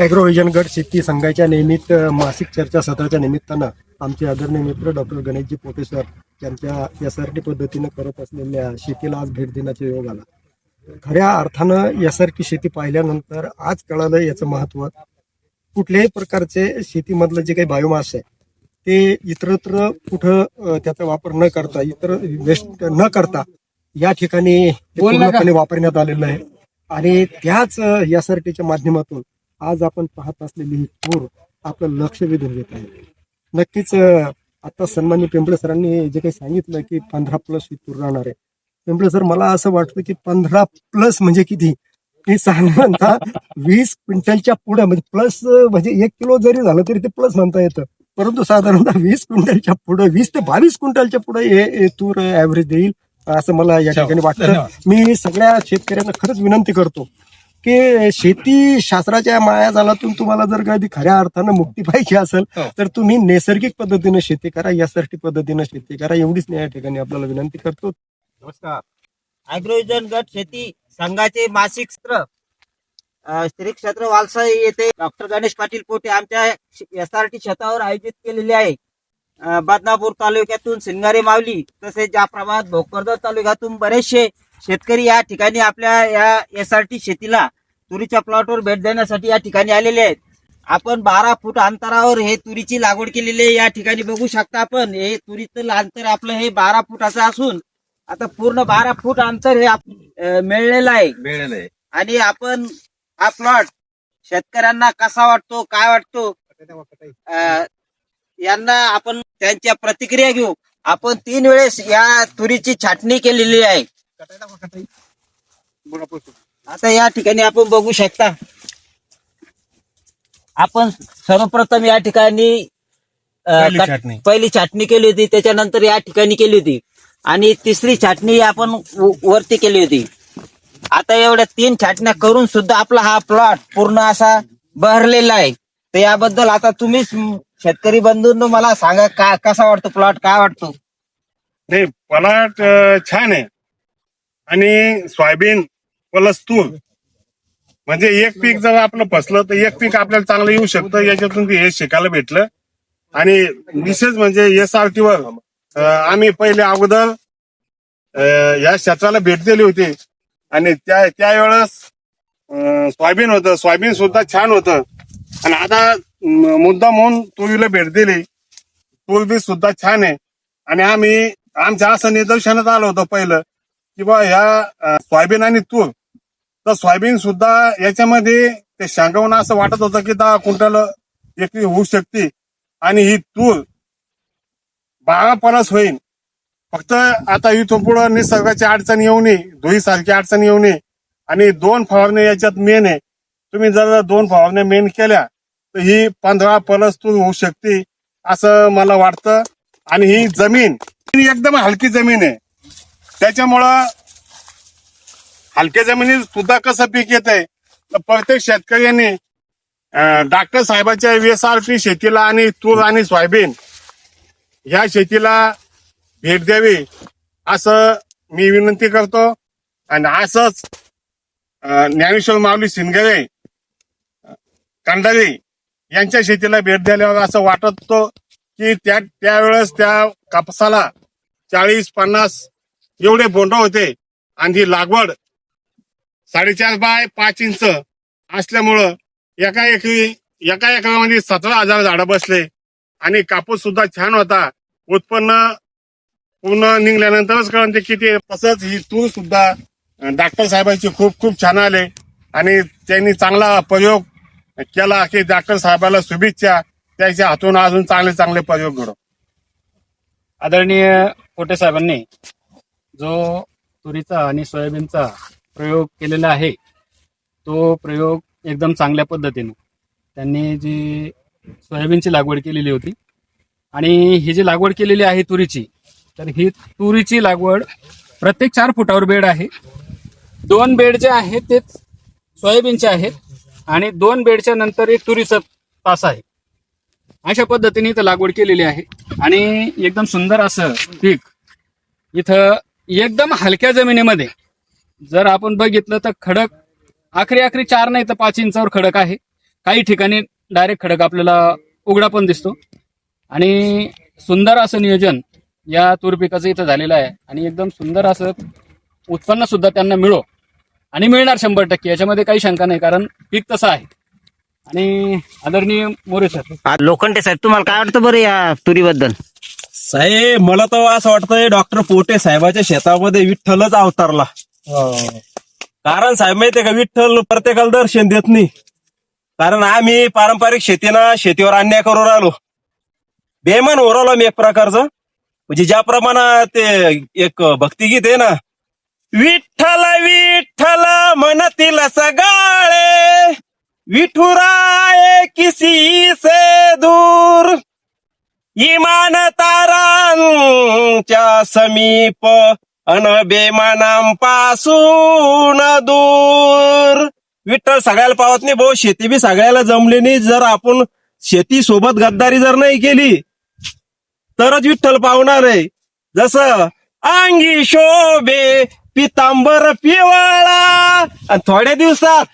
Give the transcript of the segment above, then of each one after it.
ॲग्रोव्हिजन गट शेती संघाच्या निमित्त मासिक चर्चा सत्राच्या निमित्तानं आमचे आदरणीय मित्र डॉक्टर गणेशजी पोटे सर यांच्या एस आर टी पद्धतीनं करत असलेल्या शेतीला आज भेट देण्याचा योग आला. खऱ्या अर्थानं एस आर टी शेती पाहिल्यानंतर आज कळालं याचं महत्त्व. कुठल्याही प्रकारचे शेतीमधलं जे काही बायोमास आहे ते इतरत्र कुठं त्याचा वापर न करता इतर वेस्ट न करता या ठिकाणी पूर्णपणे वापरण्यात आलेलं आहे. आणि त्याच एस आर टीच्या माध्यमातून आज आपण पाहत असलेली ही पूर आपलं लक्ष वेधून घेत आहे. नक्कीच आता सन्मान्य पिंपळे सरांनी जे काही सांगितलं की पंधरा प्लस ही तूर राहणार आहे. पिंपळे सर मला असं वाटतं की पंधरा प्लस म्हणजे किती? हे साधारणतः वीस क्विंटलच्या पुढे म्हणजे प्लस म्हणजे एक किलो जरी झालं तरी ते प्लस म्हणता येतं. परंतु साधारणतः वीस क्विंटलच्या पुढे वीस ते बावीस क्विंटलच्या पुढे हे हे तूर ऍव्हरेज देईल. असं मला या ठिकाणी वाटतं. मी सगळ्या शेतकऱ्यांना खरंच विनंती करतो. की शेती शास्त्राच्या मायाजालातून तुम्हाला जर कधी खऱ्या अर्थानं मुक्ती पाहिजे असेल हो. तर तुम्ही नैसर्गिक पद्धतीनं शेती करा यासाठी पद्धतीनं शेती करा. एवढीच या ठिकाणी आपल्याला विनंती करतो. नमस्कार. अॅग्रोविजन गट शेती संघाचे मासिक सत्र श्री क्षेत्र वालसाई येथे डॉक्टर गणेश पाटील पोटे आमच्या एस आर टी शेतावर आयोजित केलेले आहे. बदनापूर तालुक्यातून सिंगारे मावली तसेच ज्या प्रमाणात भोकरदर तालुक्यातून बरेचसे शेतकरी या ठिकाणी आपल्या या एस आर टी शेतीला तुरीच्या प्लॉटवर भेट देण्यासाठी या ठिकाणी आलेले आहेत. आपण बारा फूट अंतरावर हे तुरीची लागवड केलेली आहे या ठिकाणी बघू शकता आपण. हे तुरीचं अंतर आपलं हे बारा फुटाचं असून आता पूर्ण बारा फूट अंतर हे मिळलेलं आहे. आणि आपण हा प्लॉट शेतकऱ्यांना कसा वाटतो काय वाटतो यांना आपण त्यांच्या प्रतिक्रिया घेऊ. आपण तीन वेळेस या तुरीची छाटणी केलेली आहे. आता या ठिकाणी आपण बघू शकता. आपण सर्वप्रथम या ठिकाणी पहिली छाटणी. पहिली छाटणी केली होती त्याच्यानंतर या ठिकाणी केली होती. आणि तिसरी छाटणी आपण वरती केली होती. आता एवढ्या तीन छाटण्या करून सुद्धा आपला हा प्लॉट पूर्ण असा बहरलेला आहे. तर याबद्दल आता तुम्हीच शेतकरी बंधूंनो मला सांगा का कसा वाटतो प्लॉट काय वाटतो? नाही पलाट छान आहे. आणि सोयाबीन प्लस तूर. म्हणजे एक पीक जर आपलं फसलं तर एक पीक आपल्याला चांगलं येऊ शकतं. याच्यातून हे शिकायला भेटलं. आणि विशेष म्हणजे एस आर टी वर आम्ही पहिले अगोदर या क्षेत्राला भेट दिली होती. आणि त्या त्यावेळेस सोयाबीन होतं. सोयाबीन सुद्धा छान होतं. आणि आता मुद्दा म्हणून तुरीला भेट दिली. तूर सुद्धा छान आहे. आणि आम्ही आमच्या असं निदर्शनात आलं होतं पहिलं. की बा ह्या सोयाबीन आणि तूर तर सोयाबीन सुद्धा याच्यामध्ये ते शांगवणं असं वाटत होतं की दहा क्विंटल एकरी होऊ शकते. आणि ही तूर बारा परस होईल फक्त आता इथून पुढं निसर्गाची अडचण येऊ नये धुईसारखी अडचण येऊ नये. आणि दोन फवारण्या याच्यात मेन आहे. तुम्ही जर दोन फवारण्या मेन केल्या तर ही पंधरा परस तूर होऊ शकते असं मला वाटतं. आणि ही जमीन ही एकदम हलकी जमीन आहे. त्याच्यामुळं हलक्या जमिनीत सुद्धा कसं पीक येत आहे तर प्रत्येक शेतकऱ्यांनी डॉक्टर साहेबांच्या एस आर पी शेतीला आणि तूर आणि सोयाबीन ह्या शेतीला भेट द्यावी असं मी विनंती करतो. आणि असंच ज्ञानेश्वर माऊली सिंगरे कंडारी यांच्या शेतीला भेट दिल्यावर असं वाटत होतं की त्या त्यावेळेस त्या कापसाला चाळीस पन्नास एवढे बोंड होते. आणि ही लागवड साडेचार बाय पाच इंच असल्यामुळं एका एकी एका एकरामध्ये सतरा हजार झाडं बसले. आणि कापूस सुद्धा छान होता. उत्पन्न पूर्ण निघल्यानंतरच कळून ते किती तसंच ही तूर सुद्धा डॉक्टर साहेबांची खूप खूप छान आले. आणि त्यांनी चांगला प्रयोग केला की डॉक्टर साहेबाला शुभेच्छा. त्याच्या हातून अजून चांगले चांगले प्रयोग घडो आदरणीय पोटे साहेबांनी जो तुरीचा आणि सोयाबीनचा प्रयोग केलेला आहे तो प्रयोग एकदम चांगल्या पद्धतीनं त्यांनी जी सोयाबीनची लागवड केलेली होती आणि ही जी लागवड केलेली आहे तुरीची तर ही तुरीची लागवड प्रत्येक चार फुटावर बेड आहे. दोन बेड जे आहेत ते सोयाबीनचे आहेत आणि दोन बेडच्या नंतर एक तुरीचा तास आहे. अशा पद्धतीने इथं लागवड केलेली आहे आणि एकदम सुंदर असं पीक इथं एकदम हलक्या जमिनीमध्ये. जर आपण बघितलं तर खडक आखरी आखरी चार नाही तर पाच इंचावर खडक आहे. काही ठिकाणी डायरेक्ट खडक आपल्याला उघडा पण दिसतो. आणि सुंदर असं नियोजन या तूर पिकाचं इथं झालेलं आहे. आणि एकदम सुंदर असं उत्पन्न सुद्धा त्यांना मिळो. आणि मिळणार शंभर टक्के. याच्यामध्ये काही शंका नाही कारण पीक तसं आहे. आणि आदरणीय मोरे सर. लोखंडे साहेब तुम्हाला काय वाटतं बरं या तुरीबद्दल? साहेब मला तर असं वाटतंय डॉक्टर पोटे साहेबाच्या शेतामध्ये विठ्ठलच अवतारला. कारण साहेब माहितीये का विठ्ठल प्रत्येकाला दर्शन देत नाही. कारण आम्ही पारंपरिक शेतीनं शेतीवर अन्याय करून राहिलो. बेमान होऊ राहिलो मी एक प्रकारचं. म्हणजे ज्या प्रमाणात ते एक भक्तिगीत आहे ना विठ्ठल विठ्ठल म्हणतील सगाळे. विठुराय किसी से दूर. इमान तारांच्या समीप अन बेमानांपासून दूर. विठ्ठल सगळ्याला पावत नाही भाऊ. शेती बी सगळ्याला जमली नाही. जर आपण शेती सोबत गद्दारी जर नाही केली तरच विठ्ठल पावणार आहे. जसं अंगी शोभे पितांबर पिवळा. आणि थोड्या दिवसात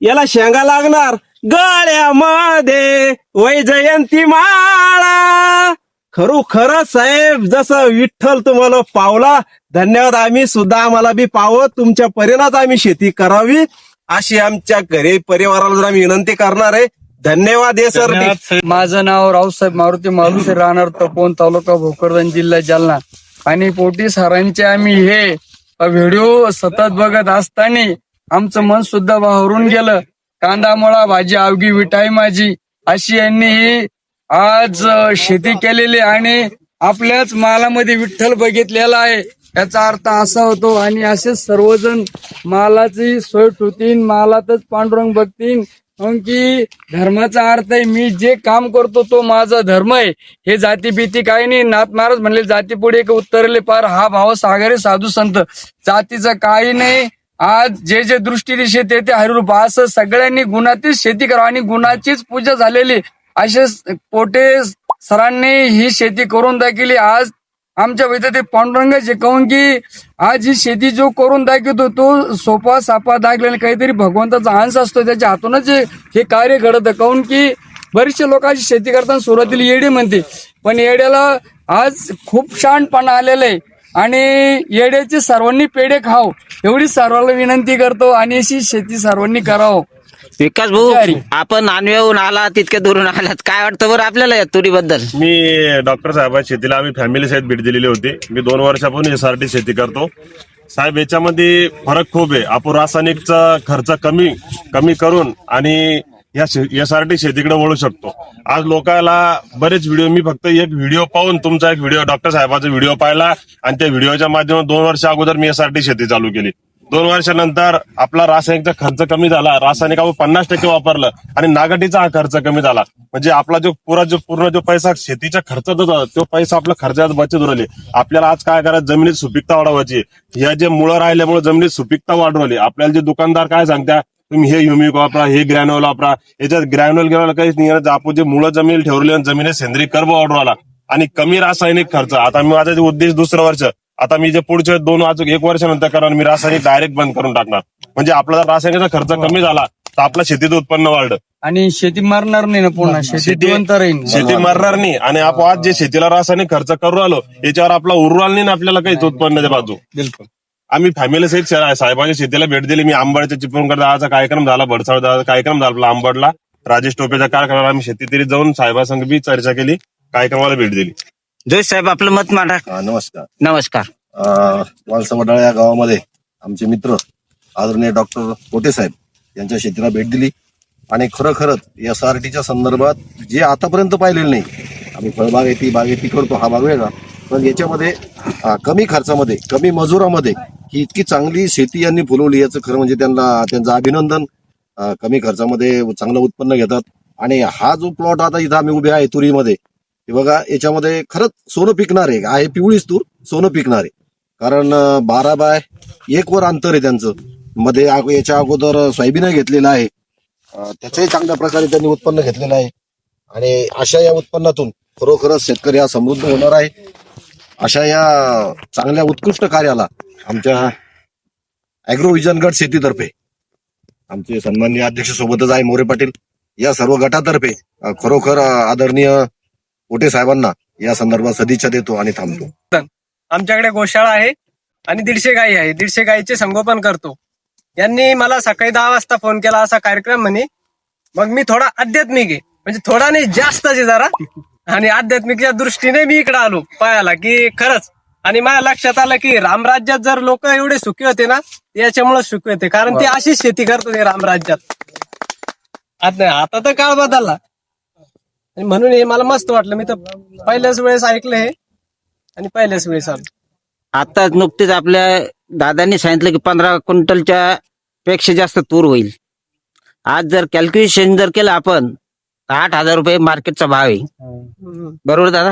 याला शेंगा लागणार. गळ्यामध्ये वैजयंती माळा. खरू खरं साहेब जसं विठ्ठल तुम्हाला पावला धन्यवाद. आम्ही सुद्धा आम्हाला बी पावत तुमच्या परिणात आम्ही शेती करावी. अशी आमच्या घरी परिवाराला जर आम्ही विनंती करणार आहे. धन्यवाद हे सर. माझं नाव रावसाहेब मारुती मालुसे राहणार तपोन तालुका भोकरदन जिल्हा जालना. आणि पोटी सरांचे आम्ही हे व्हिडिओ सतत बघत असताना आमचं मन सुद्धा वाहरून गेलं. कांदा मुळा भाजी अवघी विटाई माझी. अशी यांनी ही आज शेती केलेली आणि आपल्याच मालामध्ये विठ्ठल बघितलेला आहे. याचा अर्थ असा होतो आणि असे सर्वजण मालाची सोय ठेवतील मालातच पांडुरंग बघतील. की धर्माचा अर्थ आहे मी जे काम करतो तो माझा धर्म आहे. हे जाती भीती काही नाही. नाथ महाराज म्हणले जाती पुढे एक उत्तरले पार हा भाव सागरे साधू संत. जातीचं काही नाही आज जे जे दृष्टीने शेती ते ते हरिरूप असं सगळ्यांनी गुणातीच शेती करावं आणि गुणाचीच पूजा झालेली असे पोटे सरांनी ही शेती करून दाखवली. आज आमच्या वेळेत ते पांडुरंगाचे काऊन की आज ही शेती जो करून दाखवतो तो सोपा सापा दाखलेला काहीतरी भगवंताचा अंश असतो. त्याच्या हातूनच हे- कार्य घडतं. काऊन की बरेचसे लोकांची शेती करताना सुरुवातीला येडी म्हणते. पण येड्याला आज खूप शहाणपणा आलेलं आहे. आणि येड्याचे सर्वांनी पेढे खाव. एवढी सर्वांना विनंती करतो आणि अशी शेती सर्वांनी करावं. विकास भाऊ तयारी. आपण आणव्याहून आला तितक्या दुरून आलात. काय वाटतं बरं आपल्याला या तुरीबद्दल? मी डॉक्टर साहेब शेतीला आम्ही फॅमिली सहित भेट दिलेली होती. मी दोन वर्षापासून एसआरटी शेती करतो. साहेब याच्यामध्ये फरक खूप आहे. आपण रासायनिकचा खर्च कमी कमी करून आणि या एसआरटी शेतीकडे वळू शकतो. आज लोकांना बरेच व्हिडिओ मी फक्त एक व्हिडिओ पाहून तुमचा एक व्हिडिओ डॉक्टर साहेबाचा व्हिडिओ पाहिला आणि त्या व्हिडिओच्या माध्यमातून दोन वर्ष अगोदर मी एसआरटी शेती चालू केली. दोन वर्षानंतर आपला रासायनिकचा खर्च कमी झाला रासायनिक आपण पन्नास टक्के वापरलं आणि नागाटीचा हा खर्च कमी झाला. म्हणजे आपला जो पुरा जो पूर्ण जो पैसा शेतीच्या खर्चात होता तो पैसा आपला खर्चात बचत उरली आपल्याला आज काय करायचं? जमिनीत सुपीकता वाढवायची. या जे मुळं राहिल्यामुळे जमिनीत सुपीकता वाढवली. आपल्याला जे दुकानदार काय सांगत्या? तुम्ही हे युमिक वापरा हे ग्रॅन्युअल वापरा. याच्यात ग्रॅन्युअल गेला काहीच नाही. आपण जे मुळं जमीन ठेवली आणि जमिनीत सेंद्रिय कर्ब वाढवला आणि कमी रासायनिक खर्च. आता मी माझा उद्देश दुसरं वर्ष आता मी जे पुढचे दोन अजून एक वर्षानंतर करणार मी रासायनिक डायरेक्ट बंद करून टाकणार. म्हणजे आपला जर रासायनिकचा खर्च कमी झाला तर आपलं शेतीचं उत्पन्न वाढलं. आणि शेती मरणार नाही ना पुन्हा शेती शेती- जिवंत राहील. शेती मरणार नाही. आणि आपण आज जे शेतीला रासायनिक खर्च करू आलो याच्यावर आपला उरवाल नाही ना आपल्याला काहीच उत्पन्नाच्या बाजू. बिलकुल. आम्ही फॅमिली सहित साहेबांच्या शेतीला भेट दिली. मी आंबडच्या चिपळूणकर दादाचा कार्यक्रम झाला. भडसाळ दादाचा कार्यक्रम झाला आपला आंबडला. राजेश टोपेच्या कार्यक्रमाला आम्ही शेतीतरी जाऊन साहेबांसंग बी चर्चा केली. कार्यक्रमाला भेट दिली. जोश साहेब आपलं मत मांडा. हा, नमस्कार. नमस्कार. अं, वालसवडाळा या गावामध्ये आमचे मित्र आदरणीय डॉक्टर पोटे साहेब यांच्या शेतीला भेट दिली. आणि खरोखरच एस आर टीच्या संदर्भात जे आतापर्यंत पाहिलेलं नाही आम्ही फळबागेती बागेती करतो हा भाग वेगळा. पण याच्यामध्ये अं, कमी खर्चामध्ये कमी मजुरामध्ये की इतकी चांगली शेती यांनी फुलवली याचं खरं म्हणजे त्यांना त्यांचं अभिनंदन. कमी खर्चामध्ये चांगलं उत्पन्न घेतात. आणि हा जो प्लॉट आता इथं आम्ही उभे आहे तुरीमध्ये हे बघा याच्यामध्ये खरंच सोनं पिकणार आहे. आहे पिवळीच तूर सोनं पिकणार आहे. कारण बारा बाय एक वर अंतर आहे त्यांचं. मध्ये याच्या अगोदर सोयाबीन घेतलेलं आहे. त्याचंही चांगल्या प्रकारे त्यांनी उत्पन्न घेतलेलं आहे. आणि अशा या उत्पन्नातून खरोखरच शेतकरी हा समृद्ध होणार आहे. अशा या चांगल्या उत्कृष्ट कार्याला आमच्या अॅग्रोविजनगड गट शेतीतर्फे आमचे सन्माननीय अध्यक्ष सोबतच आहे मोरे पाटील. या सर्व गटातर्फे खरोखर आदरणीय कोटे साहेबांना या संदर्भात सदिच्छा देतो आणि थांबतो. आमच्याकडे गोशाळा आहे आणि दीडशे गायी आहे. दीडशे गायीचे संगोपन करतो. यांनी मला सकाळी दहा वाजता फोन केला असा कार्यक्रम म्हणे मग मी थोडा आध्यात्मिक आहे. म्हणजे थोडा नाही जास्त जरा. आणि आध्यात्मिकच्या दृष्टीने मी इकडे आलो पायाला की खरंच आणि माझ्या लक्षात आलं की रामराज्यात जर लोक एवढे सुखी होते ना याच्यामुळे सुखी होते. कारण ते अशीच शेती करत होते रामराज्यात. आता आता तर काळ बदलला. आणि म्हणून हे मला मस्त वाटलं. मी तर पहिल्याच वेळेस ऐकलं हे. आणि पहिल्याच वेळेस आलो. आता नुकतेच आपल्या दादांनी सांगितलं की पंधरा क्विंटलच्या पेक्षा जास्त तूर होईल. आज जर कॅल्क्युलेशन जर केलं आपण तर आठ हजार रुपये मार्केटचा भाव आहे. बरोबर दादा?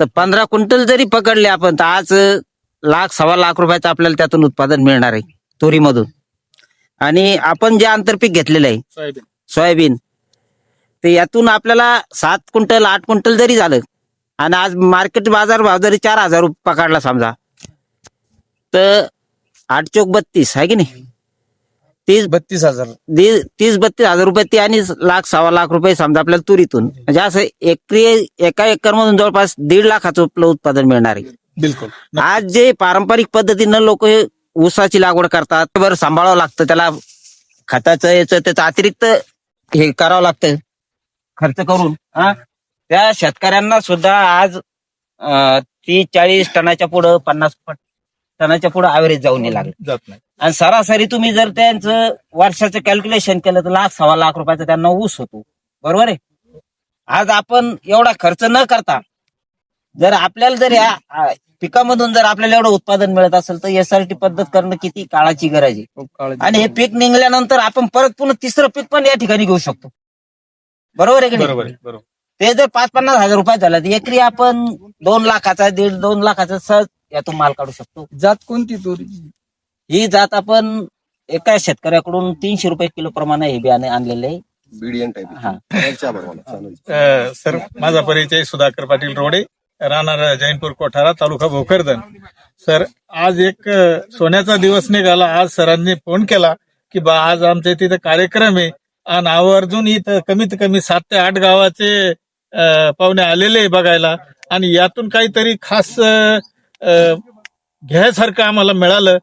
तर पंधरा क्विंटल जरी पकडले आपण तर आज लाख सव्वा लाख रुपयाचं आपल्याला त्यातून उत्पादन मिळणार आहे तुरीमधून. आणि आपण जे आंतरपीक घेतलेलं आहे सोयाबीन. सोयाबीन ते यातून आपल्याला सात क्विंटल आठ क्विंटल जरी झालं आणि आज मार्केट बाजार भाव जरी चार हजार रुपये पकडला समजा तर आठ चौक बत्तीस आहे की नाही? तीस बत्तीस हजार. दी- तीस बत्तीस हजार रुपये ते आणि लाख सव्वा लाख रुपये समजा आपल्याला तुरीतून. म्हणजे असं एकरी एका एकर मधून जवळपास दीड लाखाचं आपलं उत्पादन मिळणार आहे. बिलकुल. आज जे पारंपरिक पद्धतीनं लोक ऊसाची लागवड करतात बरं सांभाळावं लागतं त्याला खताचं याचं त्याचं अतिरिक्त हे करावं लागतं खर्च करून हा? त्या शेतकऱ्यांना सुद्धा आज तीस चाळीस टनाच्या पुढं पन्नास टनाच्या पुढं ऍव्हरेज जाऊन नाही लागलं. जात नाही. आणि सरासरी तुम्ही जर त्यांचं वर्षाचं कॅल्क्युलेशन केलं तर लाख सव्वा लाख रुपयाचा त्यांना ऊस होतो. बरोबर आहे? आज आपण एवढा खर्च न करता जर आपल्याला जर या पिकामधून जर आपल्याला एवढं उत्पादन मिळत असेल तर एसआरटी पद्धत करणं किती काळाची गरज आहे? आणि हे पीक निघल्यानंतर आपण परत पुन्हा तिसरं पीक पण या ठिकाणी घेऊ शकतो. बरोबर आहे की नाही? बरोबर आहे बरोबर. ते जर पाच पन्नास हजार रुपयात झालं तर एकरी आपण दोन लाखाचा दीड दोन लाखाचा सहज यातून माल काढू शकतो. जात कोणती तुरी? ही जात आपण एका शेतकऱ्याकडून तीनशे रुपये किलो प्रमाणे हे बियाणे आणलेले आहे. बीडीएन हा. अ, सर माझा परिचय सुधाकर पाटील रोडे राहणार जैनपूर कोठारा तालुका भोकरदन. सर आज एक अ, सोन्याचा दिवस निघाला. आज सरांनी फोन केला की बा आज आमच्या तिथे कार्यक्रम आहे. आणि आवर्जून इथं कमीत कमी सात ते आठ गावाचे अ, पाहुणे आलेले आहे बघायला. आणि यातून काहीतरी खास अ, अ, घ्यायसारखं आम्हाला मिळालं.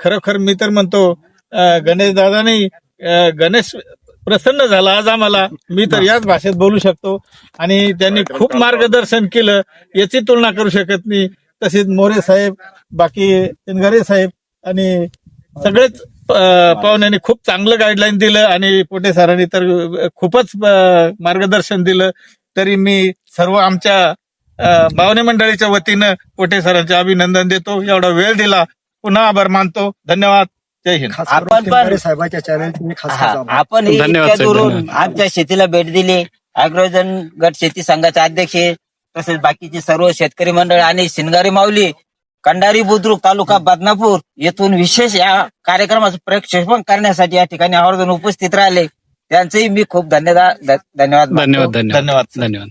खरोखर मी तर म्हणतो गणेश दादानी गणेश प्रसन्न झाला आज आम्हाला. मी तर याच भाषेत बोलू शकतो. आणि त्यांनी खूप मार्गदर्शन केलं. याची तुलना करू शकत नाही. तसेच मोरे साहेब बाकी तिनगारे साहेब आणि सगळेच पाहुण्यांनी खूप चांगलं गाईडलाईन दिलं आणि पोटे सरांनी तर खूपच मार्गदर्शन दिलं. तरी मी सर्व आमच्या पाहुणे मंडळीच्या वतीनं पोटे सरांचे अभिनंदन देतो. एवढा वेळ दिला. पुन्हा आभार मानतो. धन्यवाद. जय हिंद. खास आपण पण- किनारे साहेबाच्या चॅनलचे मी खास खास आभार. आपण ही धन्यवाद इतक्या साहेब, दुरून धन्यवाद. आमच्या शेतीला भेट दिली. अॅग्रोजन गट शेती संघाचे अध्यक्ष तसेच बाकीचे सर्व शेतकरी मंडळ आणि शिनगारी माऊली कंडारी बुद्रुक तालुका बदनापूर येथून विशेष या कार्यक्रमाचं प्रक्षेपण करण्यासाठी या ठिकाणी आवर्जून उपस्थित राहिले. त्यांचेही मी खूप धन्यवाद धन्यवाद मानतो. धन्यवाद धन्यवाद. धन्यवाद धन्यवाद.